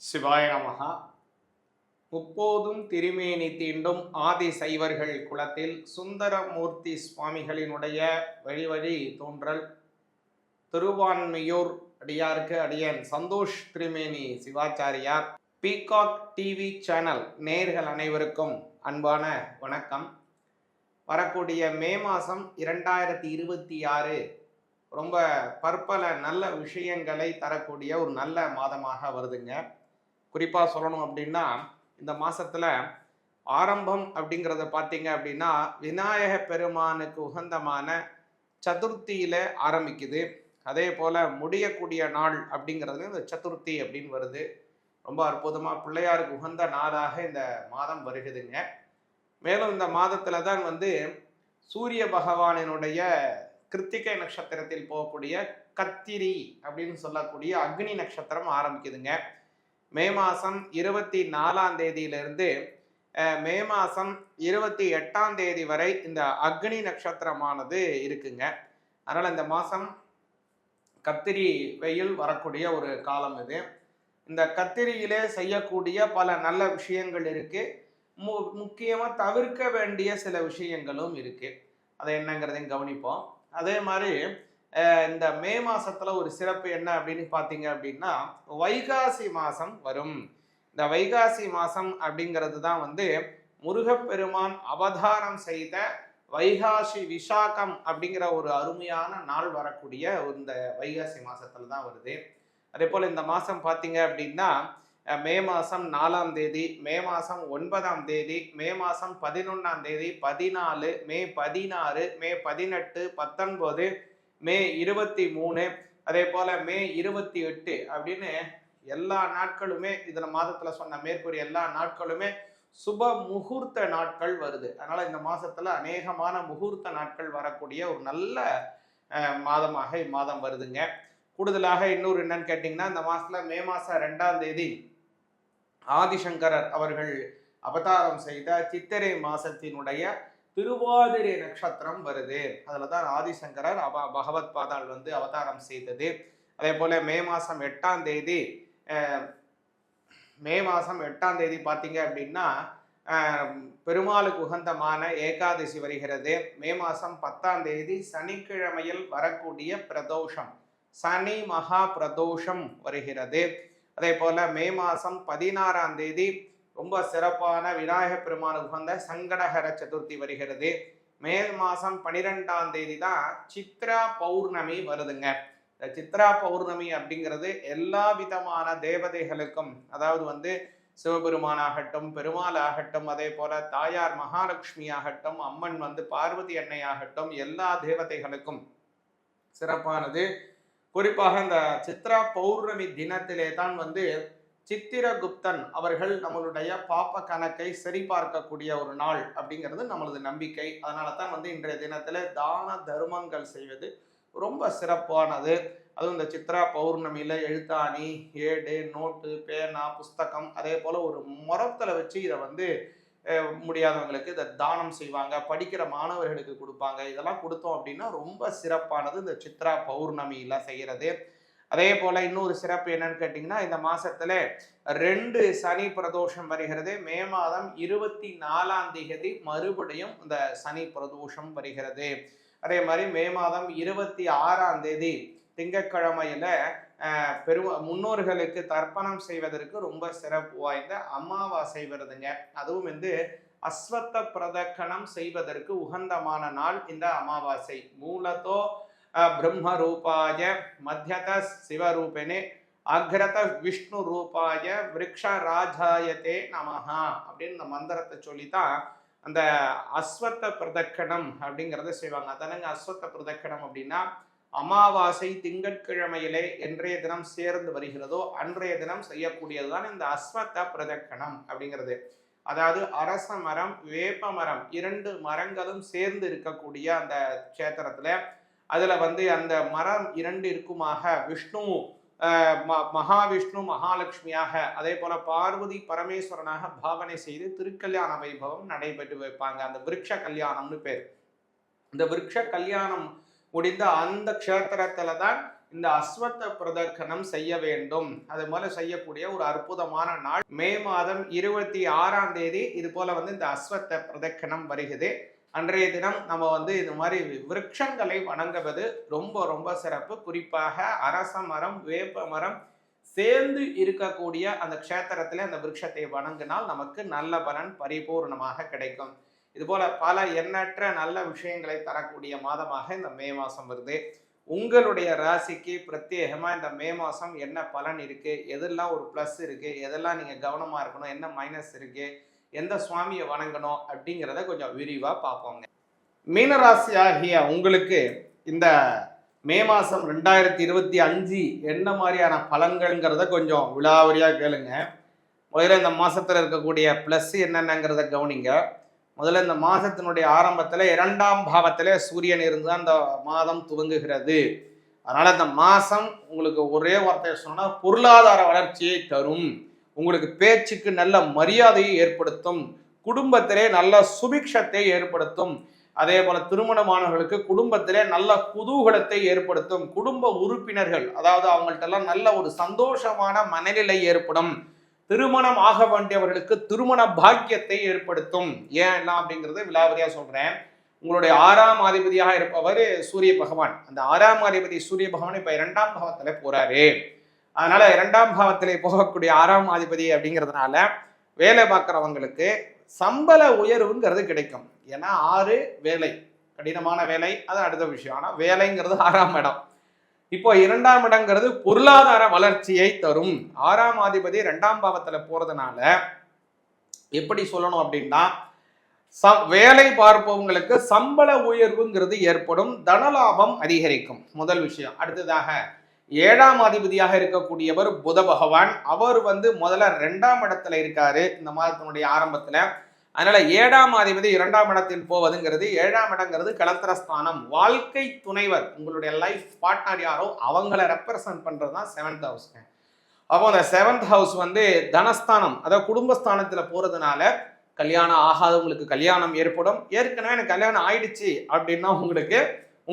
சிவாய நமகா முப்போதும் திருமேனி தீண்டும் ஆதி சைவர்கள் குலத்தில் சுந்தரமூர்த்தி சுவாமிகளினுடைய வழிவழி தோன்றல். திருவான்மையூர் அடியாருக்கு அடியன் சந்தோஷ் திருமேனி சிவாச்சாரியார். பீகாக் டிவி சேனல் நேர்கள் அனைவருக்கும் அன்பான வணக்கம். வரக்கூடிய மே மாதம் இரண்டாயிரத்தி இருபத்தி ஆறு ரொம்ப பற்பல நல்ல விஷயங்களை தரக்கூடிய ஒரு நல்ல மாதமாக வருதுங்க. குறிப்பாக சொல்லணும் அப்படின்னா இந்த மாதத்தில் ஆரம்பம் அப்படிங்கிறத பார்த்தீங்க அப்படின்னா விநாயக பெருமானுக்கு உகந்தமான சதுர்த்தியில் ஆரம்பிக்குது. அதே போல் முடியக்கூடிய நாள் அப்படிங்கிறது இந்த சதுர்த்தி அப்படின்னு வருது. ரொம்ப அற்புதமாக பிள்ளையாருக்கு உகந்த நாளாக இந்த மாதம் வருகுதுங்க. மேலும் இந்த மாதத்தில் தான் வந்து சூரிய பகவானினுடைய கிருத்திகை நட்சத்திரத்தில் போகக்கூடிய கத்திரி அப்படின்னு சொல்லக்கூடிய அக்னி நட்சத்திரம் ஆரம்பிக்குதுங்க. மே மாதம் இருபத்தி நாலாம் தேதியிலிருந்து மே மாதம் இருபத்தி எட்டாம் தேதி வரை இந்த அக்னி நட்சத்திரமானது இருக்குங்க. அதனால் இந்த மாதம் கத்திரி வெயில் வரக்கூடிய ஒரு காலம் இது. இந்த கத்திரியிலே செய்யக்கூடிய பல நல்ல விஷயங்கள் இருக்குது மு முக்கியமாக தவிர்க்க வேண்டிய சில விஷயங்களும் இருக்குது அதை என்னங்கிறதையும் கவனிப்போம். அதே மாதிரி இந்த மே மாசத்துல ஒரு சிறப்பு என்ன அப்படின்னு பார்த்தீங்க அப்படின்னா வைகாசி மாசம் வரும். இந்த வைகாசி மாசம் அப்படிங்கிறது தான் வந்து முருகப்பெருமான் அவதாரம் செய்த வைகாசி விசாகம் அப்படிங்கிற ஒரு அருமையான நாள் வரக்கூடிய இந்த வைகாசி மாசத்துல தான் வருது. அதே போல் இந்த மாதம் பார்த்தீங்க அப்படின்னா மே மாதம் நாலாம் தேதி மே மாதம் ஒன்பதாம் தேதி மே மாதம் பதினொன்றாம் தேதி பதினாலு மே பதினாறு மே பதினெட்டு பத்தொன்பது மே இருபத்தி மூணு அதே போல் மே இருபத்தி எட்டு அப்படின்னு எல்லா நாட்களுமே இதில் மாதத்தில் சொன்ன மேற்கூறிய எல்லா நாட்களுமே சுப முகூர்த்த நாட்கள் வருது. அதனால் இந்த மாசத்துல அநேகமான முகூர்த்த நாட்கள் வரக்கூடிய ஒரு நல்ல மாதமாக இம்மாதம் வருதுங்க. கூடுதலாக இன்னொரு என்னன்னு கேட்டிங்கன்னா இந்த மாசத்துல மே மாதம் ரெண்டாம் தேதி ஆதிசங்கரர் அவர்கள் அவதாரம் செய்த சித்திரை மாசத்தினுடைய திருவாதிரை நட்சத்திரம் வருது. அதில் தான் ஆதிசங்கரர் அவ பகவத் பாதால் வந்து அவதாரம் செய்தது. அதே போல் மே மாதம் எட்டாம் தேதி மே மாதம் எட்டாம் தேதி பார்த்தீங்க அப்படின்னா பெருமாளுக்கு உகந்தமான ஏகாதசி வருகிறது. மே மாதம் பத்தாம் தேதி சனிக்கிழமையில் வரக்கூடிய பிரதோஷம். சனி மகா பிரதோஷம் வருகிறது. அதே போல மே மாதம் பதினாறாம் தேதி ரொம்ப சிறப்பான விநாயகப் பெருமானுக்கு உகந்த சங்கடகர சதுர்த்தி வருகிறது. மே மாதம் பனிரெண்டாம் தேதி தான் சித்ரா பௌர்ணமி வருதுங்க. இந்த சித்ரா பௌர்ணமி அப்படிங்கிறது எல்லா விதமான தேவதைகளுக்கும் அதாவது வந்து சிவபெருமானாகட்டும் பெருமாள் ஆகட்டும் அதே போல தாயார் மகாலட்சுமி ஆகட்டும் அம்மன் வந்து பார்வதி அன்னை ஆகட்டும் எல்லா தேவதைகளுக்கும் சிறப்பானது. குறிப்பாக இந்த சித்ரா பௌர்ணமி தினத்திலே தான் வந்து சித்திரகுப்தன் அவர்கள் நம்மளுடைய பாப்ப கணக்கை சரிபார்க்கக்கூடிய ஒரு நாள் அப்படிங்கிறது நம்மளது நம்பிக்கை. அதனால தான் வந்து இன்றைய தினத்தில் தான தர்மங்கள் செய்வது ரொம்ப சிறப்பானது. அதுவும் இந்த சித்ரா பௌர்ணமியில் எழுத்தாணி ஏடு நோட்டு பேனா புஸ்தகம் அதே போல் ஒரு முறத்தில் வச்சு இதை வந்து முடியாதவங்களுக்கு இதை தானம் செய்வாங்க. படிக்கிற மாணவர்களுக்கு கொடுப்பாங்க. இதெல்லாம் கொடுத்தோம் அப்படின்னா ரொம்ப சிறப்பானது இந்த சித்ரா பௌர்ணமியில் செய்கிறது அதே போல இன்னொரு சிறப்பு என்னன்னு கேட்டிங்கன்னா இந்த மாசத்துல ரெண்டு சனி பிரதோஷம் வருகிறது. மே மாதம் இருபத்தி நாலாம் தேதி மறுபடியும் இந்த சனி பிரதோஷம் வருகிறது. அதே மாதிரி மே மாதம் இருபத்தி ஆறாம் தேதி திங்கக்கிழமையில பெரு முன்னோர்களுக்கு தர்ப்பணம் செய்வதற்கு ரொம்ப சிறப்பு வாய்ந்த அமாவாசை வருதுங்க. அதுவும் வந்து அஸ்வத்த பிரதக்கணம் செய்வதற்கு உகந்தமான நாள் இந்த அமாவாசை. மூலத்தோ பிரம்மரூபாய பிரம்ம ரூபாய மத்தியத சிவரூபிணே அக்ரத விஷ்ணு ரூபாய விரக்ஷ ராஜாயத்தே நமஹா அப்படின்னு இந்த மந்திரத்தை சொல்லித்தான் அந்த அஸ்வத்த பிரதக்கணம் அப்படிங்கிறத செய்வாங்க. அதனங்க அஸ்வத்த பிரதக்கணம் அப்படின்னா அமாவாசை திங்கட்கிழமையிலே என்றைய தினம் சேர்ந்து வருகிறதோ அன்றைய தினம் செய்யக்கூடியதுதான் இந்த அஸ்வத்த பிரதக்கணம் அப்படிங்கிறது. அதாவது அரச மரம் வேப்ப மரம் இரண்டு மரங்களும் சேர்ந்து இருக்கக்கூடிய அந்த கஷேத்திரத்துல அதுல வந்து அந்த மரம் இரண்டு இருக்குமாக. விஷ்ணு ம- மகாவிஷ்ணு மகாலட்சுமியாக அதே போல பார்வதி பரமேஸ்வரனாக பாவனை செய்து திருக்கல்யாண வைபவம் நடைபெற்று வைப்பாங்க. அந்த விருட்ச கல்யாணம்னு பேர். இந்த விருட்ச கல்யாணம் முடிந்த அந்த க்ஷேத்திரத்துல தான் இந்த அஸ்வத்த பிரதர்க்கணம் செய்ய வேண்டும். அது போல செய்யக்கூடிய ஒரு அற்புதமான நாள் மே மாதம் இருபத்தி ஆறாம் தேதி. இது போல வந்து இந்த அஸ்வத்த பிரதக்கணம் வருகிறது. அன்றைய தினம் நம்ம வந்து இது மாதிரி விரக்ஷங்களை வணங்குவது ரொம்ப ரொம்ப சிறப்பு. குறிப்பாக அரச மரம் வேப்ப மரம் சேர்ந்து இருக்கக்கூடிய அந்த க்ஷேத்திரத்தில் அந்த விருட்சத்தை வணங்கினால் நமக்கு நல்ல பலன் பரிபூர்ணமாக கிடைக்கும். இதுபோல பல எண்ணற்ற நல்ல விஷயங்களை தரக்கூடிய மாதமாக இந்த மே மாதம் வருது. உங்களுடைய ராசிக்கு பிரத்யேகமாக இந்த மே மாதம் என்ன பலன் இருக்குது எதெல்லாம் ஒரு ப்ளஸ் இருக்குது எதெல்லாம் நீங்கள் கவனமாக இருக்கணும்? என்ன மைனஸ் இருக்குது எந்த சுவாமியை வணங்கணும் அப்படிங்கிறத கொஞ்சம் விரிவாக பார்ப்போங்க. மீனராசி ஆகிய உங்களுக்கு இந்த மே மாதம் ரெண்டாயிரத்தி இருபத்தி அஞ்சு என்ன மாதிரியான பலன்கள்ங்கிறத கொஞ்சம் விழாவரியாக கேளுங்க. முதல்ல இந்த மாதத்தில் இருக்கக்கூடிய ப்ளஸ் என்னென்னங்கிறத கவனிங்க. முதல்ல இந்த மாதத்தினுடைய ஆரம்பத்தில் இரண்டாம் பாவத்தில் சூரியன் இருந்து அந்த மாதம் துவங்குகிறது. அதனால் இந்த மாதம் உங்களுக்கு ஒரே வார்த்தையை சொன்னால் பொருளாதார வளர்ச்சியை தரும். உங்களுக்கு பேச்சுக்கு நல்ல மரியாதையை ஏற்படுத்தும் குடும்பத்திலே நல்ல சுபிக்ஷத்தை ஏற்படுத்தும். அதே போல திருமணமானவர்களுக்கு குடும்பத்திலே நல்ல குதூகலத்தை ஏற்படுத்தும். குடும்ப உறுப்பினர்கள் அதாவது அவங்கள்ட்ட எல்லாம் நல்ல ஒரு சந்தோஷமான மனநிலை ஏற்படும். திருமணம் ஆக வேண்டியவர்களுக்கு திருமண பாக்கியத்தை ஏற்படுத்தும். ஏன் எல்லாம் அப்படிங்கிறது விலாவரியா சொல்றேன். உங்களுடைய ஆறாம் அதிபதியாக இருப்பவர் சூரிய பகவான். அந்த ஆறாம் அதிபதி சூரிய பகவான் இப்ப இரண்டாம் பாவத்துல போறாரு. அதனால இரண்டாம் பாவத்திலே போகக்கூடிய ஆறாம் அதிபதி அப்படிங்கிறதுனால வேலை பார்க்குறவங்களுக்கு சம்பள உயர்வுங்கிறது கிடைக்கும். ஏன்னா ஆறு வேலை. கடினமான வேலை அது அடுத்த விஷயம். ஆனால் வேலைங்கிறது ஆறாம் இடம். இப்போ இரண்டாம் இடங்கிறது பொருளாதார வளர்ச்சியை தரும். ஆறாம் அதிபதி ரெண்டாம் பாவத்தில் போறதுனால எப்படி சொல்லணும் அப்படின்னா ச வேலை பார்ப்பவங்களுக்கு சம்பள உயர்வுங்கிறது ஏற்படும். தனலாபம் அதிகரிக்கும். முதல் விஷயம். அடுத்ததாக ஏழாம் அதிபதியாக இருக்கக்கூடியவர் புத பகவான். அவர் வந்து முதல்ல ரெண்டாம் இடத்துல இருக்காரு இந்த மாதத்தினுடைய ஆரம்பத்துல. அதனால ஏழாம் அதிபதி இரண்டாம் இடத்தில் போவதுங்கிறது ஏழாம் இடங்கிறது கலத்திரஸ்தானம். வாழ்க்கை துணைவர் உங்களுடைய லைஃப் பார்ட்னர் யாரோ அவங்கள ரெப்ரசன்ட் பண்றது தான் செவன்த் ஹவுஸ்ங்க அப்போ அந்த செவன்த் ஹவுஸ் வந்து தனஸ்தானம் அதாவது குடும்பஸ்தானத்துல போறதுனால கல்யாணம் ஆகாதவங்களுக்கு கல்யாணம் ஏற்படும். ஏற்கனவே எனக்கு கல்யாணம் ஆயிடுச்சு அப்படின்னா உங்களுக்கு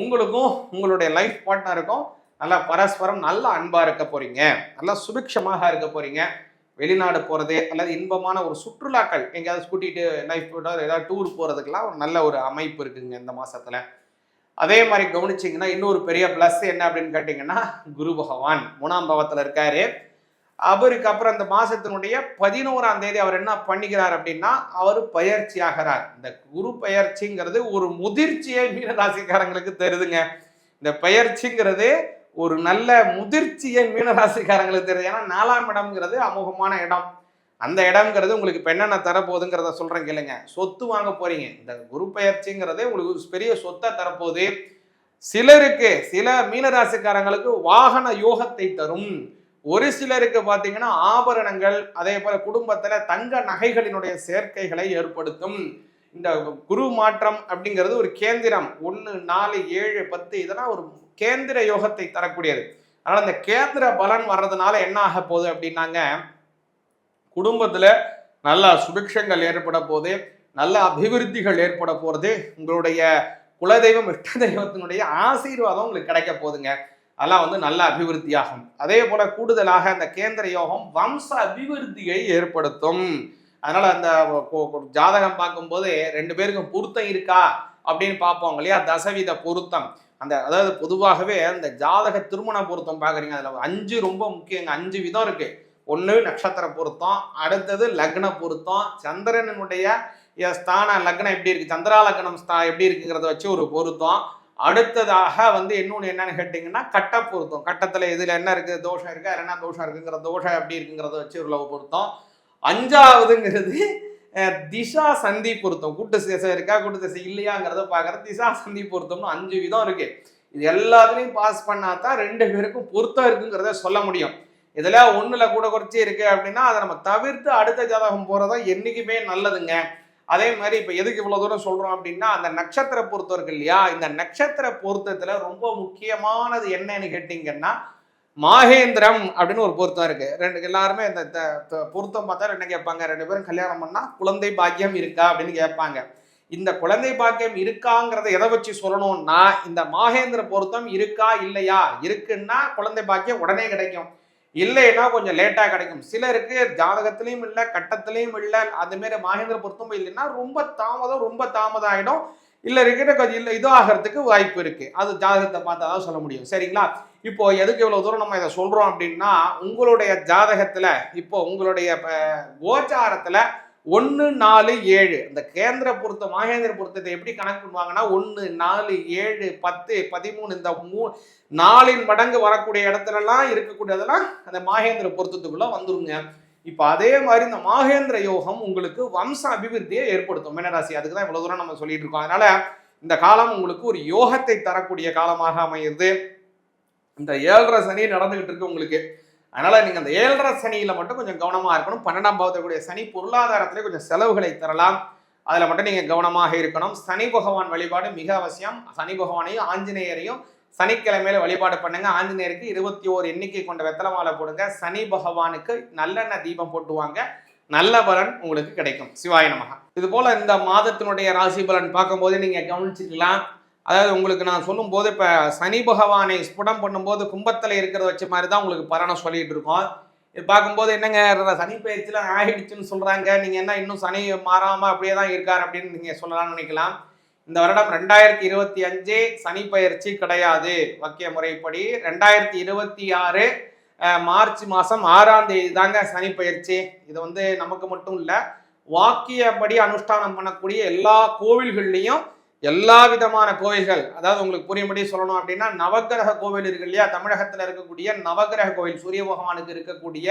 உங்களுக்கும் உங்களுடைய லைஃப் பார்ட்னருக்கும் நல்லா பரஸ்பரம் நல்ல அன்பாக இருக்க போறீங்க. நல்லா சுபிக்ஷமாக இருக்க போறீங்க. வெளிநாடு போகிறது அல்லது இன்பமான ஒரு சுற்றுலாக்கள் எங்கேயாவது கூட்டிகிட்டு லைஃப் ஏதாவது டூர் போகிறதுக்கெல்லாம் ஒரு நல்ல ஒரு அமைப்பு இருக்குங்க இந்த மாதத்தில் அதே மாதிரி கவனிச்சிங்கன்னா இன்னொரு பெரிய ப்ளஸ் என்ன அப்படின்னு கேட்டிங்கன்னா குரு பகவான் மூணாம் பாவத்தில் இருக்காரு. அவருக்கு அப்புறம் இந்த மாதத்தினுடைய பதினோராம் தேதி அவர் என்ன பண்ணிக்கிறார் அப்படின்னா அவர் பயிற்சி ஆகிறார். இந்த குரு பயிற்சிங்கிறது ஒரு முதிர்ச்சியை மீனராசிக்காரங்களுக்கு தருதுங்க. இந்த பயிற்சிங்கிறது ஒரு நல்ல முதிர்ச்சியை மீனராசிக்காரங்களுக்கு தெரியுது ஏன்னா நாலாம் இடம்ங்கிறது அமோகமான இடம். அந்த இடம்ங்கிறது உங்களுக்கு இப்போ தரப்போகுதுங்கிறத சொல்கிறேன் கேளுங்க. சொத்து வாங்க போறீங்க. இந்த குரு பயிற்சிங்கிறதே உங்களுக்கு பெரிய சொத்தை தரப்போகுது. சிலருக்கு சில மீனராசிக்காரங்களுக்கு வாகன யோகத்தை தரும். ஒரு சிலருக்கு பார்த்தீங்கன்னா ஆபரணங்கள் அதே போல குடும்பத்தில் தங்க நகைகளினுடைய சேர்க்கைகளை ஏற்படுத்தும். இந்த குரு மாற்றம் அப்படிங்கிறது ஒரு கேந்திரம். ஒன்று நாலு ஏழு பத்து இதெல்லாம் ஒரு கேந்திர யோகத்தை தரக்கூடியது. அதனால் அந்த கேந்திர பலன் வர்றதுனால என்ன ஆக போகுது அப்படின்னாங்க குடும்பத்தில் நல்ல சுபிக்ஷங்கள் ஏற்பட போகுது நல்ல அபிவிருத்திகள் ஏற்பட போகிறது உங்களுடைய குலதெய்வம் இஷ்ட தெய்வத்தினுடைய ஆசீர்வாதம் உங்களுக்கு கிடைக்க போகுதுங்க. அதெல்லாம் வந்து நல்ல அபிவிருத்தியாகும். அதே போல கூடுதலாக அந்த கேந்திர யோகம் வம்ச அபிவிருத்தியை ஏற்படுத்தும். அதனால அந்த ஜாதகம் பார்க்கும்போது ரெண்டு பேருக்கும் பொருத்தம் இருக்கா அப்படின்னு பார்ப்போம் இல்லையா? தசவித பொருத்தம். அந்த அதாவது பொதுவாகவே அந்த ஜாதக திருமண பொருத்தம் பார்க்குறீங்க அதில் அஞ்சு ரொம்ப முக்கியங்க அஞ்சு விதம் இருக்கு. ஒன்று நட்சத்திர பொருத்தம் அடுத்தது லக்ன பொருத்தம். சந்திரனுடைய ஸ்தான லக்னம் எப்படி இருக்கு? சந்திரா லக்னம் ஸ்தா எப்படி இருக்குங்கிறத வச்சு ஒரு பொருத்தம். அடுத்ததாக வந்து இன்னொன்று என்னன்னு கேட்டிங்கன்னா கட்ட பொருத்தம். கட்டத்தில் இதில் என்ன இருக்குது தோஷம் இருக்குது என்ன தோஷம் இருக்குங்கிற தோஷம் எப்படி இருக்குங்கிறத வச்சு ஒரு பொருத்தம். அஞ்சாவதுங்கிறது திசா சந்தி பொருத்தம். கூட்டு திசை இருக்கா கூட்டு திசை இல்லையாங்கிறத பார்க்குறது திசா சந்தி பொருத்தம்னு அஞ்சு விதம் இருக்கு. இது எல்லாத்துலேயும் பாஸ் பண்ணா தான் ரெண்டு பேருக்கும் பொருத்தம் இருக்குங்கிறத சொல்ல முடியும். இதில் ஒன்றில் கூட குறைச்சி இருக்கு அப்படின்னா அதை நம்ம தவிர்த்து அடுத்த ஜாதகம் போகிறதா என்றைக்குமே நல்லதுங்க. அதே மாதிரி இப்போ எதுக்கு இவ்வளோ தூரம் சொல்கிறோம் அப்படின்னா அந்த நட்சத்திர பொருத்தம் இருக்கு இல்லையா? இந்த நட்சத்திர பொருத்தத்தில் ரொம்ப முக்கியமானது என்னன்னு கேட்டிங்கன்னா மாகேந்திரம் அப்படின்னு ஒரு பொருத்தம் இருக்கு. ரெண்டு எல்லாருமே இந்த பொருத்தம் பார்த்தா என்ன கேட்பாங்க. ரெண்டு பேரும் கல்யாணம் பண்ணா குழந்தை பாக்கியம் இருக்கா அப்படின்னு கேட்பாங்க. இந்த குழந்தை பாக்கியம் இருக்காங்கிறத எதை வச்சு சொல்லணும்னா இந்த மாகேந்திர பொருத்தம் இருக்கா இல்லையா? இருக்குன்னா குழந்தை பாக்கியம் உடனே கிடைக்கும். இல்லைன்னா கொஞ்சம் லேட்டாக கிடைக்கும். சிலருக்கு ஜாதகத்திலையும் இல்லை கட்டத்திலையும் இல்லை அதுமாரி மாகேந்திர பொருத்தமும் இல்லைன்னா ரொம்ப தாமதம் ரொம்ப தாமதம் ஆகிடும் இல்லை இருக்கிற கொஞ்சம் இல்லை இது ஆகிறதுக்கு வாய்ப்பு இருக்கு. அது ஜாதகத்தை பார்த்தா தான் சொல்ல முடியும். சரிங்களா? இப்போ எதுக்கு இவ்வளோ தூரம் நம்ம இதை சொல்கிறோம் அப்படின்னா உங்களுடைய ஜாதகத்தில் இப்போ உங்களுடைய கோச்சாரத்தில் ஒன்று நாலு ஏழு. இந்த கேந்திர பொருத்த மாகேந்திர பொருத்தத்தை எப்படி கணக்கு பண்ணுவாங்கன்னா ஒன்று நாலு ஏழு பத்து பதிமூணு இந்த மூ நாலின் மடங்கு வரக்கூடிய இடத்துலலாம் இருக்கக்கூடியதெல்லாம் அந்த மாகேந்திர பொருத்தத்துக்குள்ளே வந்துருங்க. இப்போ அதே மாதிரி இந்த மாகேந்திர யோகம் உங்களுக்கு வம்ச அபிவிருத்தியை ஏற்படுத்தும். மீனராசி அதுக்கு தான் இவ்வளவு தூரம் நம்ம சொல்லிட்டு இருக்கோம். அதனால இந்த காலம் உங்களுக்கு ஒரு யோகத்தை தரக்கூடிய காலமாக அமையுது. இந்த ஏழரை சனி நடந்துகிட்டு இருக்கு உங்களுக்கு. அதனால நீங்க அந்த ஏழரை சனியில மட்டும் கொஞ்சம் கவனமா இருக்கணும். பன்னெண்டாம் பாவத்தக்கூடிய சனி பொருளாதாரத்திலே கொஞ்சம் செலவுகளை தரலாம். அதுல மட்டும் நீங்க கவனமாக இருக்கணும். சனி பகவான் வழிபாடு மிக அவசியம். சனி பகவானையும் ஆஞ்சநேயரையும் சனிக்கிழமையில வழிபாடு பண்ணுங்க. ஆஞ்சநேயருக்கு இருபத்தி ஓரு எண்ணிக்கை கொண்ட வெத்தலை மாலை போடுங்க. சனி பகவானுக்கு நல்லெண்ணெய் தீபம் போட்டுவாங்க. நல்ல பலன் உங்களுக்கு கிடைக்கும். சிவாய நமகா. இது போல இந்த மாதத்தினுடைய ராசி பலன் பார்க்கும்போது நீங்க கவனிச்சுக்கலாம். அதாவது உங்களுக்கு நான் சொல்லும்போது இப்போ சனி பகவானை ஸ்புடம் பண்ணும்போது கும்பத்தில் இருக்கிறத வச்ச மாதிரி தான் உங்களுக்கு பலனை சொல்லிட்டு இருக்கோம். இது பார்க்கும்போது என்னங்க சனி பயிற்சியில் ஆகிடுச்சுன்னு சொல்கிறாங்க நீங்கள் என்ன இன்னும் சனி மாறாமல் அப்படியே தான் இருக்கார் அப்படின்னு நீங்கள் சொல்லலாம்னு நினைக்கலாம். இந்த வருடம் ரெண்டாயிரத்தி இருபத்தி அஞ்சு சனி பயிற்சி கிடையாது. வாக்கிய முறைப்படி ரெண்டாயிரத்தி இருபத்தி ஆறு மார்ச் மாதம் ஆறாம் தேதி தாங்க சனி பயிற்சி இது வந்து நமக்கு மட்டும் இல்லை வாக்கியப்படி அனுஷ்டானம் பண்ணக்கூடிய எல்லா கோவில்கள்லையும் எல்லா விதமான கோவில்கள் அதாவது உங்களுக்கு புரியும்படி சொல்லணும் அப்படின்னா நவக்கிரக கோவில் இருக்கு இல்லையா? தமிழகத்தில் இருக்கக்கூடிய நவக்கிரக கோவில் சூரிய பகவானுக்கு இருக்கக்கூடிய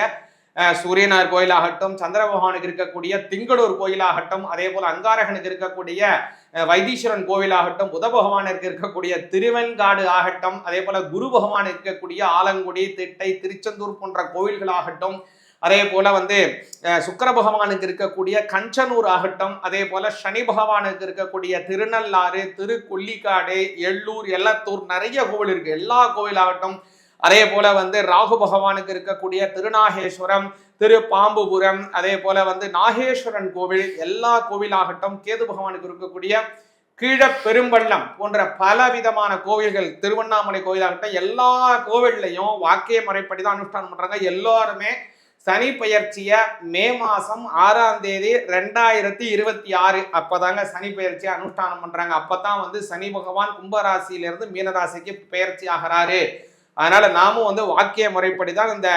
சூரியனார் கோயிலாகட்டும் சந்திர பகவானுக்கு இருக்கக்கூடிய திங்களூர் கோயிலாகட்டும் அதே போல அங்காரகனுக்கு இருக்கக்கூடிய வைத்தீஸ்வரன் கோவிலாகட்டும் புத பகவானுக்கு இருக்கக்கூடிய திருவெண்காடு ஆகட்டும் அதே போல குரு பகவான் இருக்கக்கூடிய ஆலங்குடி திட்டை திருச்செந்தூர் போன்ற கோவில்களாகட்டும் அதே போல வந்து சுக்கர பகவானுக்கு இருக்கக்கூடிய கஞ்சனூர் ஆகட்டும் அதே போல சனி பகவானுக்கு இருக்கக்கூடிய திருநள்ளாறு திருக்கொல்லிக்காடு எள்ளூர் எல்லத்தூர் நிறைய கோவில் இருக்கு. எல்லா கோவிலாகட்டும் அதே போல வந்து ராகு பகவானுக்கு இருக்கக்கூடிய திருநாகேஸ்வரம் திரு பாம்புபுரம் அதே போல வந்து நாகேஸ்வரன் கோவில் எல்லா கோவிலாகட்டும் கேது பகவானுக்கு இருக்கக்கூடிய கீழ பெரும்பள்ளம் போன்ற பல விதமான கோவில்கள் திருவண்ணாமலை கோயிலாகட்டும் எல்லா கோவில்லையும் வாக்கிய முறைப்படி தான் அனுஷ்டானம் பண்றாங்க. எல்லாருமே சனி பெயர்ச்சிய மே மாசம் ஆறாம் தேதி ரெண்டாயிரத்தி இருபத்தி ஆறு அப்பதாங்க சனி பயிற்சியை அனுஷ்டானம் பண்றாங்க. அப்பதான் வந்து சனி பகவான் கும்பராசியிலிருந்து மீனராசிக்கு பெயர்ச்சி ஆகிறாரு. அதனால நாமும் வந்து வாக்கிய முறைப்படி தான் இந்த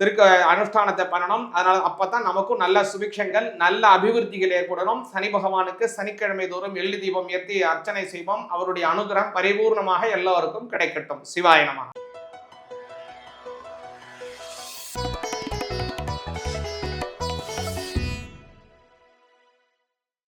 திருக்க அனுஷ்டானத்தை பண்ணணும். அதனால அப்பதான் நமக்கும் நல்ல சுபிக்ஷங்கள் நல்ல அபிவிருத்திகள் ஏற்படணும். சனி பகவானுக்கு சனிக்கிழமை தோறும் எள்ளு தீபம் ஏற்றி அர்ச்சனை செய்வோம். அவருடைய அனுகிரகம் பரிபூர்ணமாக எல்லோருக்கும் கிடைக்கட்டும். சிவாய